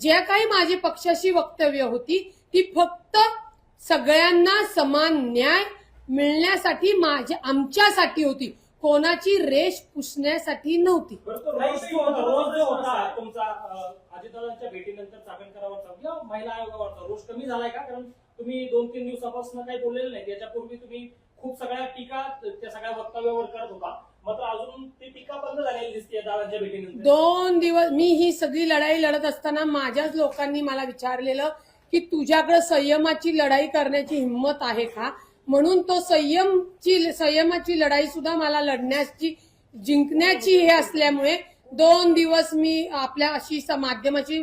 ज्या काही माझी पक्षाची वक्तव्य होती ती फक्त सगळ्यांना समान न्याय मिळण्यासाठी माझ्या आमच्यासाठी होती. कोणाची रेष पुसण्यासाठी नव्हती. भेटीनंतर चाकणकरावरचा किंवा महिला आयोगावरचा. रोज कमी झालाय का? कारण तुम्ही दोन तीन दिवसापासून काही बोललेलं नाही. त्याच्यापूर्वी तुम्ही खूप सगळ्या टीका त्या सगळ्या वक्तव्यावर करत होता. मात्र अजून ती टीका बंद झालेली दिसते दादांच्या भेटीनंतर. दोन दिवस मी ही सगळी लढाई लढत असताना माझ्याच लोकांनी मला विचारलेलं की तुझ्याकडे संयमाची लढाई करण्याची हिंमत आहे का? म्हणून तो संयमची संयमाची लढाई सुद्धा मला लढण्याची जिंकण्याची हे असल्यामुळे दोन दिवस मी आपल्या अशी माध्यमाची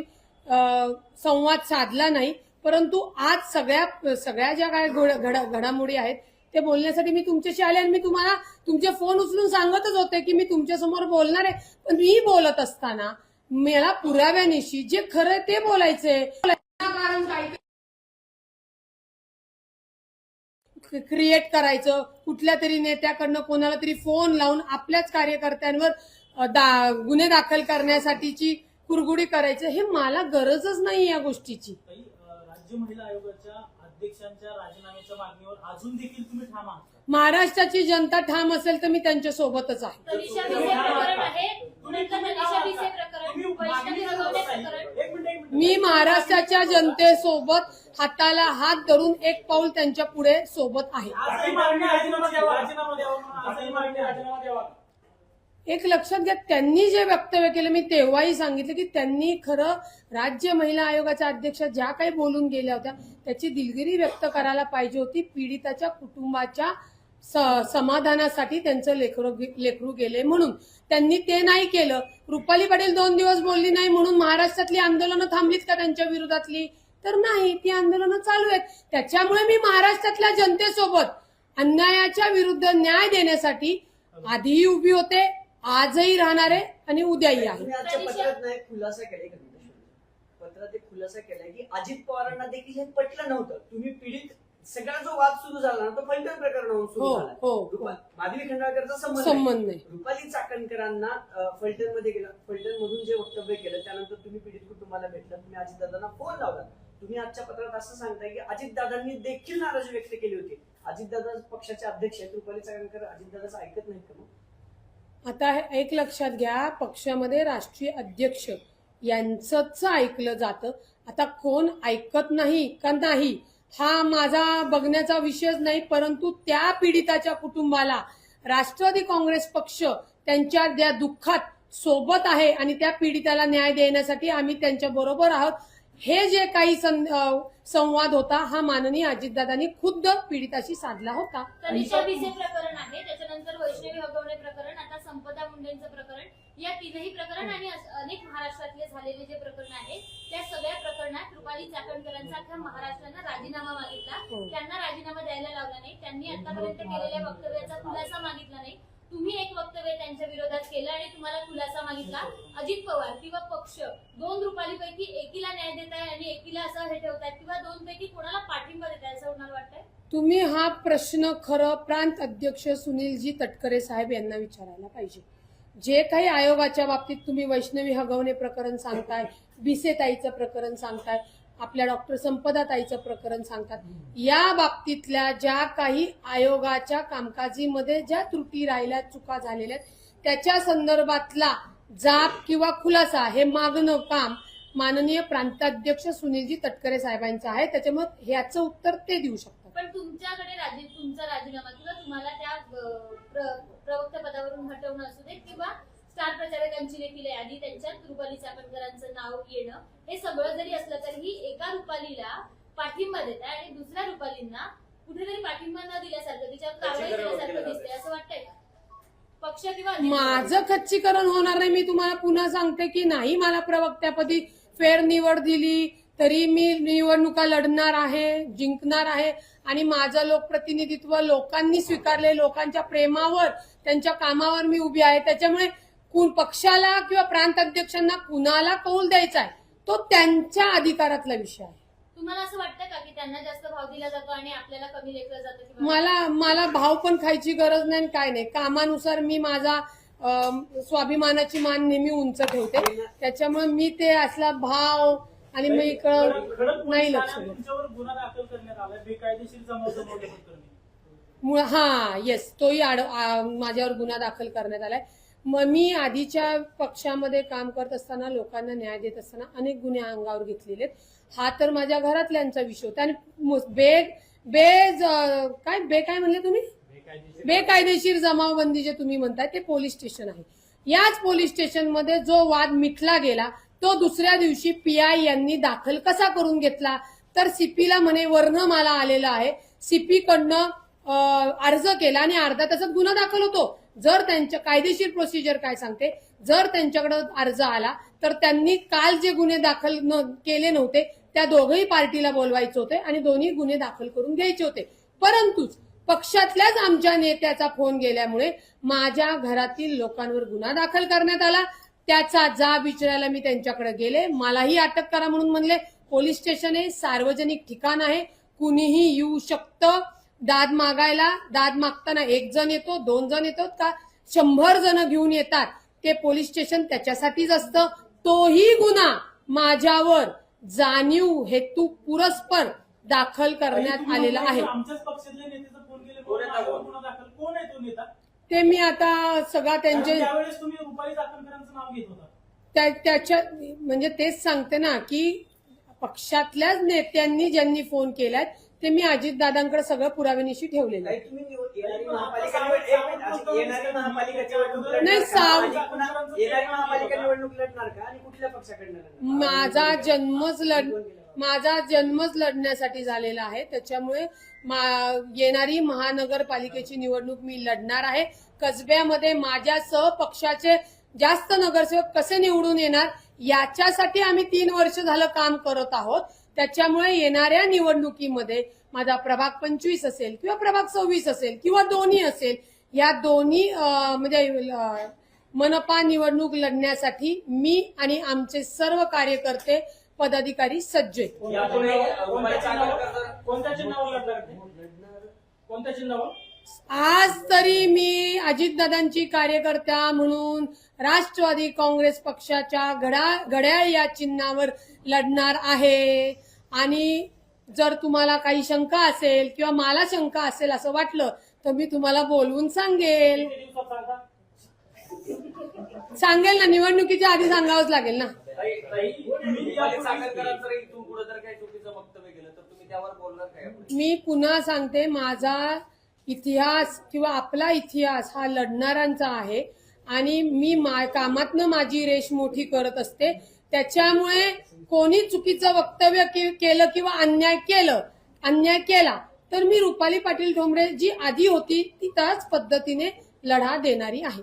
संवाद साधला नाही. परंतु आज सगळ्या सगळ्या ज्या काय घड- घडामोडी आहेत ते बोलण्यासाठी मी तुमच्याशी आले आणि मी तुम्हाला तुमचे फोन उचलून सांगतच होते की मी तुमच्यासमोर बोलणार आहे. पण मी बोलत असताना मला पुराव्यानिशी जे खरं ते बोलायचंय. कारण काय क्रिएट करायचं कुठल्या तरी नेत्याकडनं कोणाला तरी फोन लावून आपल्याच कार्यकर्त्यांवर दा- गुन्हे दाखल करण्यासाठीची कुरगुडी करायचं हे मला गरजच नाही या गोष्टीची. राज्य महिला आयोगाच्या अध्यक्षांच्या राजीनाम्याच्या मागणीवर अजून देखील तुम्ही ठाम आहात? महाराष्ट्राची जनता ठाम असेल तर मी त्यांच्या सोबतच आहे. तनिषा भिसे प्रकरण नंतर तनिषा भिसे? प्रकरण. वैष्णवी. प्रकरण एक मिनिट एक मिनिट. मी महाराष्ट्राच्या जनतेसोबत हाताला हात धरून एक पाऊल त्यांच्या पुढे सोबत आहे. आजही मागणी राजीनामा द्यावा. राजीनामा द्यावा म्हणून आजही आजही मागणी मागणी राजीनामा द्यावा. एक लक्षात घ्या त्यांनी जे वक्तव्य केलं मी तेव्हाही सांगितलं की त्यांनी खरं राज्य महिला आयोगाच्या अध्यक्ष ज्या काही बोलून गेल्या होत्या त्याची दिलगिरी व्यक्त करायला पाहिजे होती. पीडिताच्या कुटुंबाच्या समाधानासाठी त्यांचं लेकरू लेकरू गेले म्हणून. त्यांनी ते नाही केलं. रुपाली पाटील दोन दिवस बोलली नाही म्हणून महाराष्ट्रातली आंदोलनं थांबलीत का त्यांच्या विरोधातली? तर नाही ती आंदोलनं चालू आहेत. त्याच्यामुळे मी महाराष्ट्रातल्या जनतेसोबत अन्यायाच्या विरुद्ध न्याय देण्यासाठी आधीही उभी होते. आजही राहणार आहे आणि उद्याही आहे. पत्रात नाही खुलासा केलाय का पत्रात एक खुलासा केलाय की अजित पवारांना देखील हे पटलं नव्हतं. तुम्ही पीडित सगळा जो वाद सुरू झाला ना तो फलटण प्रकरणावरून सुरू हो, झाला. हो, माधवी खंडाळकरचा संबंध नाही. संबंध नाही. रुपाली चाकणकरांना फलटणमध्ये गेलं. फलटण मधून जे वक्तव्य केलं त्यानंतर तुम्ही पीडित कुटुंबाला भेटला तुम्ही अजितदादांना फोन लावला. तुम्ही आजच्या पत्रात असं सांगताय की अजितदादांनी देखील नाराजी व्यक्त केली होती. अजितदादा पक्षाचे अध्यक्ष आहेत रुपाली चाकणकर अजितदादाचं ऐकत नाहीत का मग? आता हे एक लक्षात घ्या पक्षामध्ये राष्ट्रीय अध्यक्ष यांचंच ऐकलं जातं. आता कोण ऐकत नाही का नाही हा माझा बघण्याचा विषयच नाही परंतु त्या पीडिताच्या कुटुंबाला राष्ट्रवादी काँग्रेस पक्ष त्यांच्या त्या दुःखात सोबत आहे आणि त्या पीडिताला न्याय देण्यासाठी आम्ही त्यांच्या बरोबर आहोत. हे जे काही संवाद होता हा माननीय अजितदादांनी खुद्द पीडिताशी साधला होता. प्रकरण आहे त्याच्यानंतर वैष्णवी हगवणे प्रकरण आता संपदा मुंडेंचं प्रकरण. या तीनही प्रकरण आणि अनेक महाराष्ट्रातले झालेले जे प्रकरण आहे त्या सगळ्या प्रकरणात रुपाली चाकणकरांचा अख्ख्या महाराष्ट्रानं राजीनामा मागितला. हो. त्यांना राजीनामा द्यायला लावला नाही. त्यांनी आतापर्यंत केलेल्या वक्तव्याचा खुलासा मागितला नाही. तुम्ही एक वक्तव्य त्यांच्या विरोधात केलं आणि तुम्हाला खुलासा मागितला. अजित पवार किंवा पक्ष दोन रुपालीपैकी व्यक्तीला असं हे ठेवतायत किंवा दोन पैकी कोणाला पाठिंबा देत असं कोणाला वाटतंय? तुम्ही हा प्रश्न खरं प्रांत अध्यक्ष सुनीलजी तटकरे साहेब यांना विचारायला पाहिजे. जे काही आयोगाच्या बाबतीत तुम्ही वैष्णवी हगवणे प्रकरण सांगताय भिसेताईचं प्रकरण सांगताय आपल्या डॉक्टर संपदा ताईचं प्रकरण सांगतात या बाबतीतल्या ज्या काही आयोगाच्या कामकाजीमध्ये ज्या त्रुटी राहिल्या चुका झालेल्या आहेत, त्याच्या संदर्भातला जाप किंवा खुलासा हे मागणं काम माननीय प्रांताध्यक्ष सुनीलजी तटकरे साहेबांचं आहे. त्याच्यामुळे ह्याचं उत्तर ते देऊ शकतात. पण तुमच्याकडे राजी तुमचा राजीनामा किंवा तुम्हाला त्या अं, प्र- प्रवक्ता पदावरून हटवणं असू दे किंवा स्टार प्रचारकांची देखील यादी त्यांच्यात रुपाली चाकणकरांचं नाव येणं हे सगळं जरी असलं तरीही एका रुपालीला पाठिंबा देत आहे आणि दुसऱ्या रुपालींना कुठेतरी पाठिंबा न दिल्यासारखं तिच्यावर कारवाई केल्यासारखं दिसतंय असं वाटतंय का? पक्ष किंवा? माझं खच्चीकरण होणार नाही. मी तुम्हाला पुन्हा सांगते की नाही मला प्रवक्त्यापदी फेर निवड दिली तरी मी निवडणुका लढणार आहे जिंकणार आहे. आणि माझं लोकप्रतिनिधित्व लोकांनी स्वीकारले लोकांच्या प्रेमावर त्यांच्या कामावर मी उभी आहे. त्याच्यामुळे पक्षाला किंवा प्रांत अध्यक्षांना कुणाला कौल द्यायचा आहे तो त्यांच्या अधिकारातला विषय आहे. तुम्हाला असं वाटतं का की त्यांना जास्त भाव दिला जातो आणि आपल्याला कमी लेखलं जातं मला मला भाव पण खायची गरज नाही आणि काय नाही. कामानुसार मी माझा स्वाभिमानाची मान नेहमी उंच ठेवते. त्याच्यामुळे मी ते असला भाव आणि खडक- इकडं नाही लक्ष मुळ- हा येस तोही आड माझ्यावर गुन्हा दाखल करण्यात आलाय. मग मी आधीच्या पक्षामध्ये काम करत असताना लोकांना न्याय देत असताना अनेक गुन्हे अंगावर घेतलेले हा तर माझ्या घरातल्यांचा विषय होता. आणि मु- बे बे ज- काय? बे काय म्हणले तुम्ही? बेकायदेशीर जमावबंदी जे तुम्ही म्हणताय ते पोलीस स्टेशन आहे. याच पोलीस स्टेशनमध्ये जो वाद मिटला गेला तो दुसऱ्या दिवशी पीआय यांनी दाखल कसा करून घेतला? तर सीपीला म्हणे वर्णमाला आलेला आहे. सीपी कडनं अर्ज केला आणि अर्धा तासात गुन्हा दाखल होतो. जर त्यांच्या कायदेशीर प्रोसिजर काय सांगते? जर त्यांच्याकडे अर्ज आला तर त्यांनी काल जे गुन्हे दाखल न केले नव्हते त्या दोघही पार्टीला बोलवायचे होते आणि दोन्ही गुन्हे दाखल करून घ्यायचे होते. परंतु पक्षातल्याच आमच्या नेत्याचा फोन गेल्यामुळे माझ्या घरातील लोकांवर गुन्हा दाखल करण्यात आला. त्याचा जाब विचारायला मी त्यांच्याकडे गेले. मलाही अटक करा म्हणून म्हणले. पोलीस स्टेशन आहे सार्वजनिक ठिकाण आहे. कुणीही येऊ शकतं. दाद मागायला दाद मागताना एक जण येतो दोन जण येतो का? शंभर जण घेऊन येतात. ते पोलीस स्टेशन त्याच्यासाठीच असतं. तोही गुन्हा माझ्यावर जाणीव हेतू पुरस्पर दाखल करण्यात आलेला आहे. कोण आहे तो? गुन्हा दाखल कोण आहे तो नेता ते मी आता सगळा त्यांचे कारण त्यावेळेस तुम्ही रुपाली चाकणकरांचं नाव घेत होता त्या- त्याच्या म्हणजे तेच सांगते ना की पक्षातल्याच नेत्यांनी ज्यांनी फोन केलाय ते मी अजितदादांकडे सगळं पुराव्यानिशी ठेवलेलं आहे काही तुम्ही निवड- येणारी महापालिका निवड- एक मिनिट, अशी येणारी महापालिकाची निवडणूक लढणार नाही, का? साव- येणारी महापालिका निवडणूक लढणार का आणि कुठल्या पक्षाकडनं लढणार? माझा जन्मच लढ? माझा जन्मच लढण्यासाठी झालेला आहे. त्याच्यामुळे येणारी महानगरपालिकेची निवडणूक मी लढणार आहे. कसब्यामध्ये माझ्यासह पक्षाचे जास्त नगरसेवक कसे निवडून येणार याच्यासाठी आम्ही तीन वर्ष झालं काम करत आहोत. त्याच्यामुळे येणाऱ्या निवडणुकीमध्ये माझा प्रभाग पंचवीस असेल किंवा प्रभाग सव्वीस असेल किंवा दोन्ही असेल या दोन्ही म्हणजे मनपा निवडणूक लढण्यासाठी मी आणि आमचे सर्व कार्यकर्ते पदाधिकारी सज्ज आज तरी मी अजितदादांची कार्यकर्त्या म्हणून राष्ट्रवादी काँग्रेस पक्षाच्या घड्या घड्याळ या चिन्हावर लढणार आहे. आणि जर तुम्हाला काही शंका असेल किंवा मला शंका असेल असं वाटलं तर मी तुम्हाला बोलवून सांगेल. सांगेल ना निवडणुकीच्या आधी सांगावंच लागेल ना. मी पुन्हा सांगते माझा इतिहास किंवा आपला इतिहास हा लढणाऱ्यांचा आहे. आणि मी मा कामातनं माझी रेश मोठी करत असते. त्याच्यामुळे कोणी चुकीचं वक्तव्य के- केलं किंवा अन्याय केलं अन्याय केला तर मी रुपाली पाटील ठोंबरे जी आधी होती ती त्याच पद्धतीने लढा देणारी आहे.